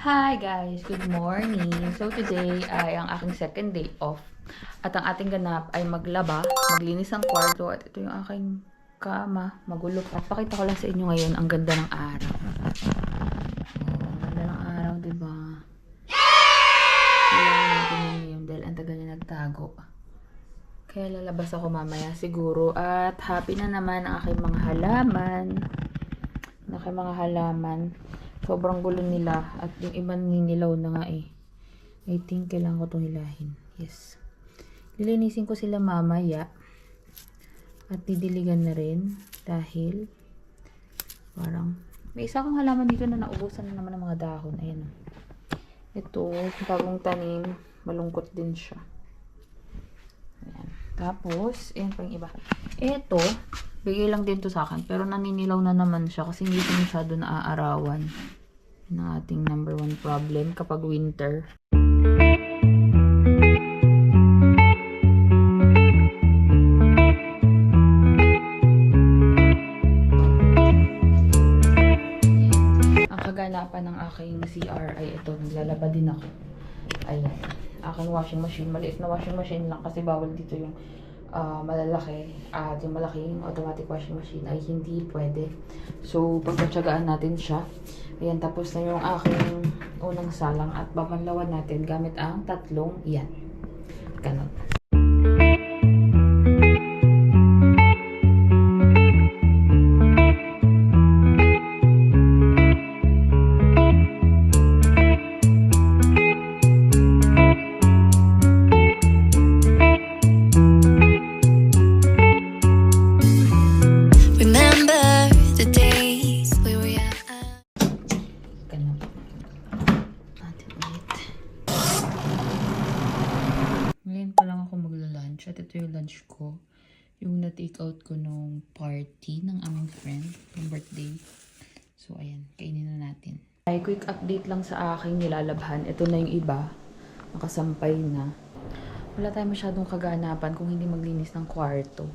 Hi guys! Good morning! So today ay ang aking second day off. At ang ating ganap ay maglaba, maglinis ng kwarto at ito yung aking kama, magulo. At pakita ko lang sa inyo ngayon ang ganda ng araw. Oh, ang ganda ng araw, di ba? Kailangan natin yun ngayon dahil ang tagal niya nagtago. Kaya lalabas ako mamaya siguro at happy na naman ang aking mga halaman. Ang aking mga halaman. Sobrang gulo nila at yung iba ninilaw na nga eh. I think kailangan ko itong hilahin. Yes. Lilinisin ko sila mamaya. At didiligan na rin dahil parang may isa kong halaman dito na naubusan na naman ng mga dahon. Ayan. Ito, bagong tanim. Malungkot din siya. Ayan. Tapos, ayan pa yung iba. Ito, bigay lang din to sa akin. Pero naninilaw na naman siya kasi hindi ko masyado naaarawan. Yun ating number one problem kapag winter. Ang kaganapan ng aking CR ay ito. Naglalaba din ako. Ayan. Aking washing machine. Maliit na washing machine lang kasi bawal dito yung ah, malalaki. At yung malaking automatic washing machine ay hindi pwede. So, pagpatsagaan natin siya. Ayan, tapos na yung aking unang salang at babanlawan natin gamit ang tatlong yan. Ganon. Magla-lunch at ito yung lunch ko. Yung na-take out ko nung party ng aming friend, yung birthday. So, ayan. Kainin na natin. Ay, quick update lang sa aking nilalabhan. Ito na yung iba. Nakasampay na. Wala tayong masyadong kaganapan kung hindi maglinis ng kwarto.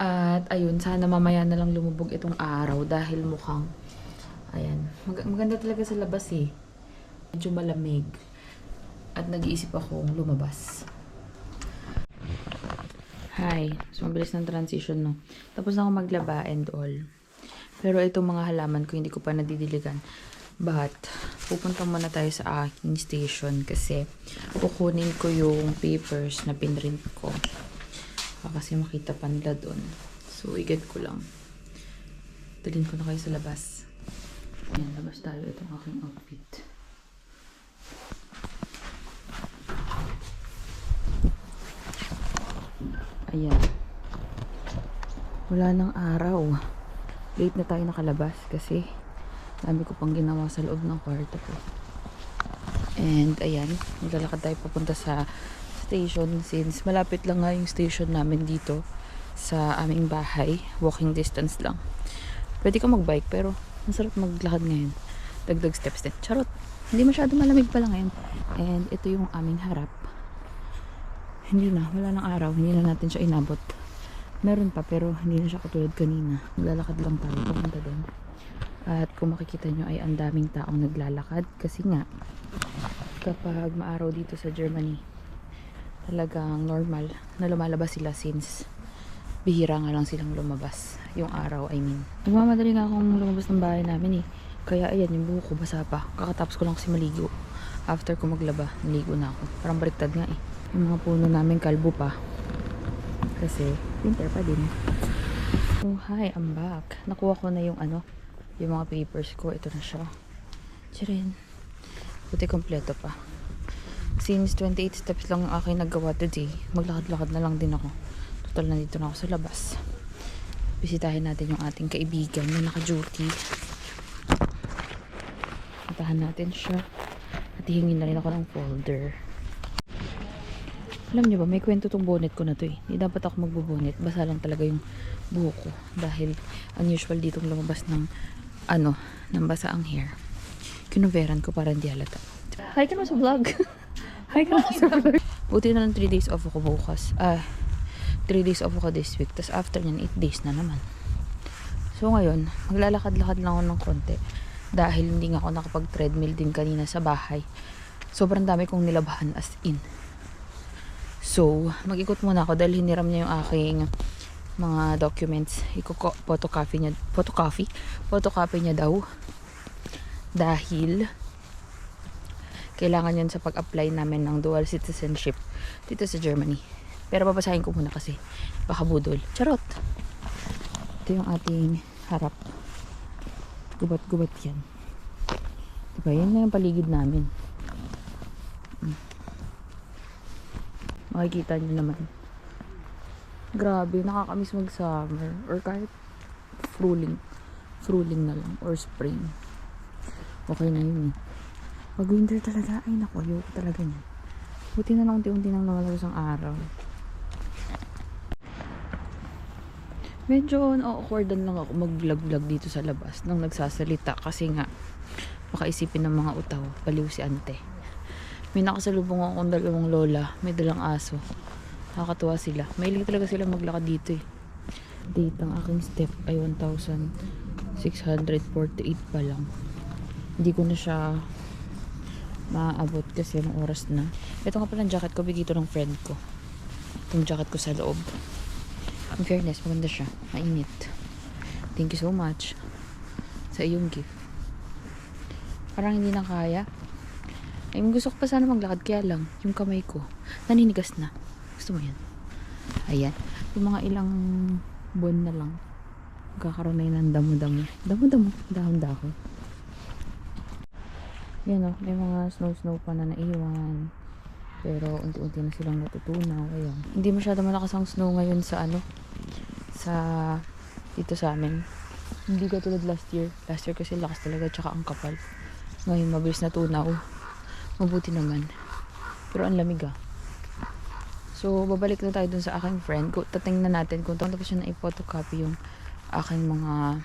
At ayun, sana mamaya na lang lumubog itong araw dahil mukhang Ayan. Mag- maganda talaga sa labas eh. Medyo malamig. At nag-iisip akong lumabas. Hi. So, mabilis ng transition, no? Tapos na ako maglaba and all. Pero itong mga halaman ko, hindi ko pa nadidiligan. But, pupunta muna tayo sa aking station kasi kukunin ko yung papers na pinrint ko. Baka kasi makita pa nila doon. So, igad ko lang. Dalhin ko na kayo sa labas. Ayan, labas tayo. Itong aking outfit. Ayan. Wala nang araw. Late na tayo nakalabas kasi dami ko pang ginawa sa loob ng kwarto ko. And ayan, maglalakad tayo papunta sa station since malapit lang nga yung station namin dito sa aming bahay. Walking distance lang. Pwede ka magbike pero masarap maglakad ngayon. Dagdag steps din. Charot. Hindi masyado malamig pala ngayon. And ito yung aming harap. Hindi na. Wala nang araw. Hindi na natin siya inabot. Meron pa pero hindi na siya katulad kanina. Maglalakad lang tayo papunta doon. At kung makikita nyo ay ang daming taong naglalakad. Kasi nga, kapag maaraw dito sa Germany, talagang normal na lumalabas sila since bihira nga lang silang lumabas. Yung araw, I mean. Nagmamadali nga akong lumabas ng bahay namin eh. Kaya ayan, yung buhok ko basa pa. Kakatapos ko lang kasi maligo. After ko maglaba, naligo na ako. Parang baliktad nga eh. Yung mga puno namin kalbo pa. Kasi, winter pa din. Oh, hi, I'm back. Nakuha ko na yung ano, yung mga papers ko. Ito na siya. Chirin. Buti kompleto pa. Since 28 steps lang ang aking nagawa today, maglakad-lakad na lang din ako. Total, nandito na ako sa labas. Bisitahin natin yung ating kaibigan na naka-duty. Puntahan natin siya. At hihingin na rin ako ng folder. Alam niyo ba, may kwento tong bonnet ko na to eh. Hindi dapat ako magbo-bonnet. Basa lang talaga yung buhok ko. Dahil unusual ditong lumabas ng ano, ng basa ang hair. Kinuveran ko para hindi halata. Hi ka sa vlog. Hi ka sa vlog. Buti na lang 3 days off ako bukas. Ah, 3 days off ako this week. Tapos after nyan, 8 days na naman. So ngayon, maglalakad-lakad lang ako ng konti. Dahil hindi nga ako nakapag-treadmill din kanina sa bahay. Sobrang dami kong nilabahan as in. So, mag-ikot muna ako dahil hiniram niya yung aking mga documents. Iko photocopy niya, photocopy? Photocopy niya daw. Dahil kailangan yun sa pag-apply namin ng dual citizenship dito sa Germany. Pero babasahin ko muna kasi baka budol. Charot! Ito yung ating harap. Gubat-gubat yan. Diba? Yan na yung paligid namin. Makikita nyo naman. Grabe, nakakamiss mag-summer. Or kahit fruling. Fruling na lang. Or spring. Okay na yun eh. Pag winter talaga, ay naku, ayoko talaga niyan. Buti na lang unti-unti nang lumalabas ang araw. Medyo na-awkwardan lang ako mag-vlog-vlog dito sa labas nang nagsasalita kasi nga baka isipin ng mga utaw, baliw si ante. May nakasalubong akong dalawang lola, may dalang aso. Nakakatuwa sila. Mahilig talaga sila maglakad dito eh. Date ang aking step ay 1,648 pa lang. Hindi ko na siya maaabot kasi ng oras na. Ito nga pala ang jacket ko, bigito ng friend ko. Itong jacket ko sa loob. In fairness, maganda siya. Mainit. Thank you so much sa iyong gift. Parang hindi na kaya. Ay, gusto ko pa sana maglakad kaya lang, yung kamay ko, naninigas na. Gusto mo yan? Ayan. Yung mga ilang buwan na lang, magkakaroon na yun ng damo-damo. Damo-damo. Dahon-dahon. Yan o, may mga snow-snow pa na naiwan. Pero unti-unti na silang natutunaw. Ayan. Hindi masyado malakas ang snow ngayon sa ano, sa dito sa amin. Hindi katulad last year. Last year kasi lakas talaga tsaka ang kapal. Ngayon mabilis na tunaw. Mabuti naman. Pero ang lamig ah. So, babalik na tayo dun sa aking friend. Tatingnan natin kung tapos siya na i-photocopy yung aking mga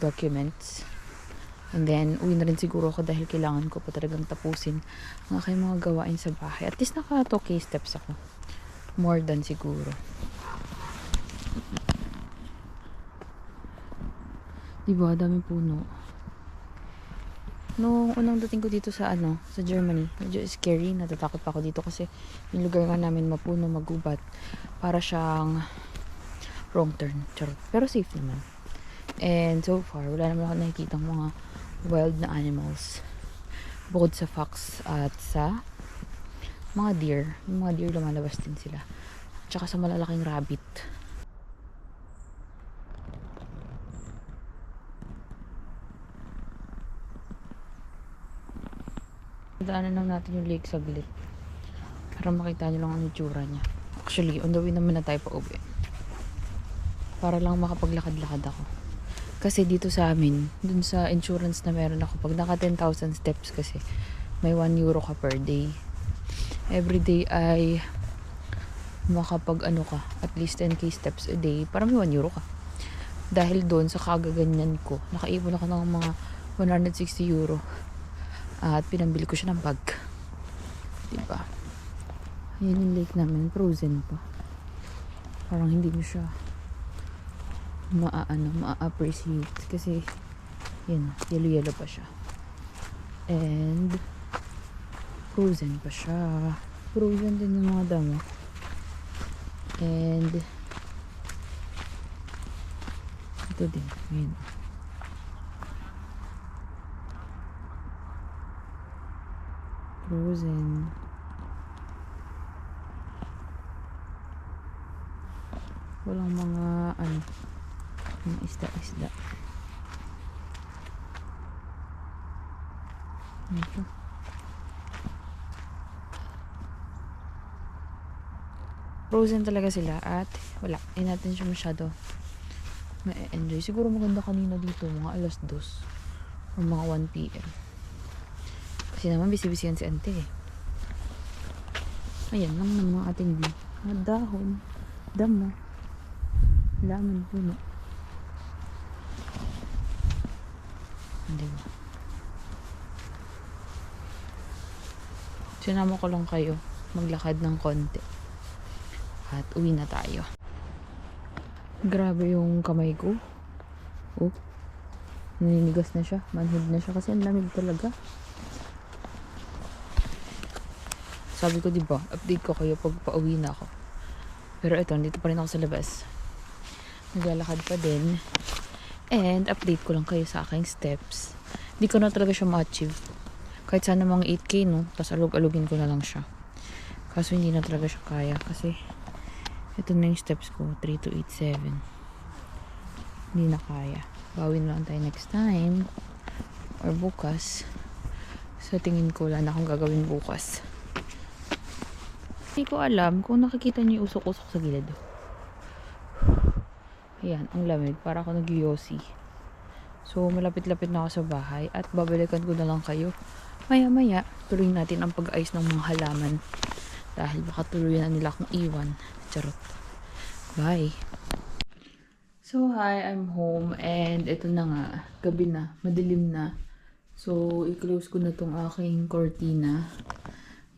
documents. And then, uwi na rin siguro ako dahil kailangan ko pa talagang tapusin ang aking mga gawain sa bahay. At least naka 2k steps ako. More than siguro. Diba, daming puno. Nung unang dating ko dito sa ano, sa Germany, medyo scary. Natatakot pa ako dito kasi yung lugar nga namin mapuno, magubat. Para siyang wrong turn. Charot. Pero safe naman. And so far, wala naman ako nakikita mga wild na animals. Bukod sa fox at sa mga deer. Yung mga deer lumalabas din sila. Tsaka sa malalaking rabbit. Daanan lang natin yung lake saglit. Para makita nyo lang ang itsura niya. Actually, on the way naman na tayo pa uwi. Para lang makapaglakad-lakad ako. Kasi dito sa amin, dun sa insurance na meron ako, pag naka 10,000 steps kasi, may 1 euro ka per day. Every day ay makapag ano ka, at least 10k steps a day, para may 1 euro ka. Dahil doon sa kagaganyan ko, nakaipon ako ng mga 160 euro. At pinambili ko siya ng bag. Diba? Ayan yung lake namin, frozen pa. Parang hindi mo siya maa-ano, maa-appreciate kasi yun, yellow-yellow pa siya. And frozen pa siya. Frozen din yung mga damo. And ito din, yun. Frozen. Walang mga ano, mga isda-isda. Ito. Frozen talaga sila at wala, hindi natin siya masyado ma-enjoy. Siguro maganda kanina dito, mga alas 2 or mga 1 p.m. Kasi naman busy-busy yan si ante eh. Ayan lang ng mga ating view. Mga dahon, damo, laman puno. Hindi ba? Sinama ko lang kayo maglakad ng konti. At uwi na tayo. Grabe yung kamay ko. Oh. Naninigas na siya. Manhid na siya kasi ang lamig talaga. Sabi ko, di ba, update ko kayo pag pauwi na ako. Pero ito, dito pa rin ako sa labas. Naglalakad pa din. And update ko lang kayo sa aking steps. Hindi ko na talaga siya ma-achieve. Kahit sana mga 8K, no? Tapos alug-alugin ko na lang siya. Kaso hindi na talaga siya kaya. Kasi, ito na yung steps ko. 3 to 8, 7. Hindi na kaya. Bawin lang tayo next time. Or bukas. Sa tingin ko, wala na akong gagawin bukas. Hindi ko alam kung nakikita niyo yung usok-usok sa gilid. Ayan, ang lamig. Para ako nag So, malapit-lapit na ako sa bahay at babalikan ko na lang kayo. Maya-maya, tuloy natin ang pag-ayos ng mga halaman. Dahil baka tuluyan na nila akong iwan. Charot. Bye! So, hi, I'm home and ito na nga, gabi na, madilim na. So, i-close ko na tong aking cortina.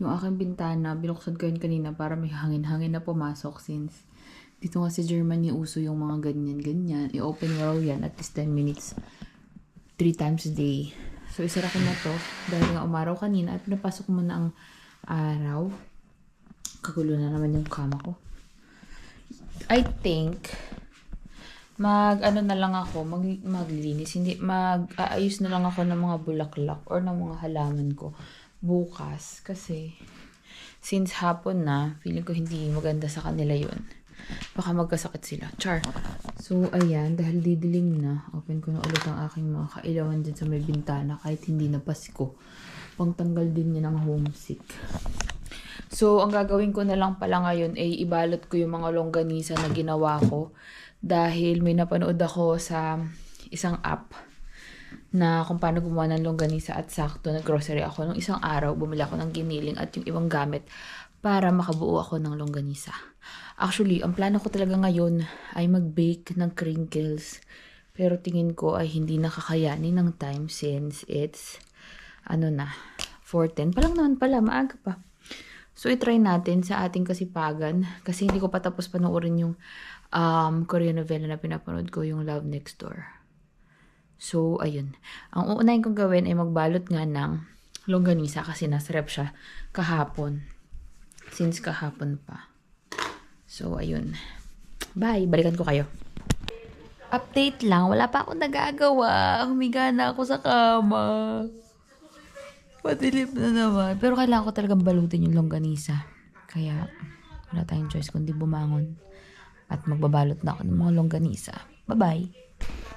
Yung aking bintana, binuksan ko yun kanina para may hangin-hangin na pumasok since dito nga sa Germany uso yung mga ganyan-ganyan. I-open mo raw yan at least 10 minutes. 3 times a day. So, isara ko na to dahil nga umaraw kanina at napasok mo na ang araw. Kagulo na naman yung kama ko. I think mag ano na lang ako, mag, maglinis, hindi mag aayos na lang ako ng mga bulaklak or ng mga halaman ko bukas kasi since hapon na, feeling ko hindi maganda sa kanila yun. Baka magkasakit sila. Char. So, ayan, dahil didilim na, open ko na ulit ang aking mga kailawan dyan sa may bintana kahit hindi na Pasko. Pangtanggal din niya ng homesick. So, ang gagawin ko na lang pala ngayon ay ibalot ko yung mga longganisa na ginawa ko dahil may napanood ako sa isang app na kung paano gumawa ng longganisa at sakto nag-grocery ako nung isang araw, bumili ako ng giniling at yung ibang gamit para makabuo ako ng longganisa. Actually, ang plano ko talaga ngayon ay mag-bake ng crinkles. Pero tingin ko ay hindi nakakayanin ng time since it's ano na, 4.10. Pa lang naman pala, maaga pa. So, itry natin sa ating kasipagan. Kasi hindi ko pa tapos panoorin yung um, Korean novela na pinapanood ko, yung Love Next Door. So, ayun. Ang uunahin kong gawin ay magbalot nga ng longganisa kasi nasa rep siya kahapon. Since kahapon pa. So, ayun. Bye! Balikan ko kayo. Update lang. Wala pa akong nagagawa. Humiga na ako sa kama. Madilim na naman. Pero kailangan ko talagang balutin yung longganisa. Kaya, wala tayong choice kundi bumangon. At magbabalot na ako ng mga longganisa. Bye-bye!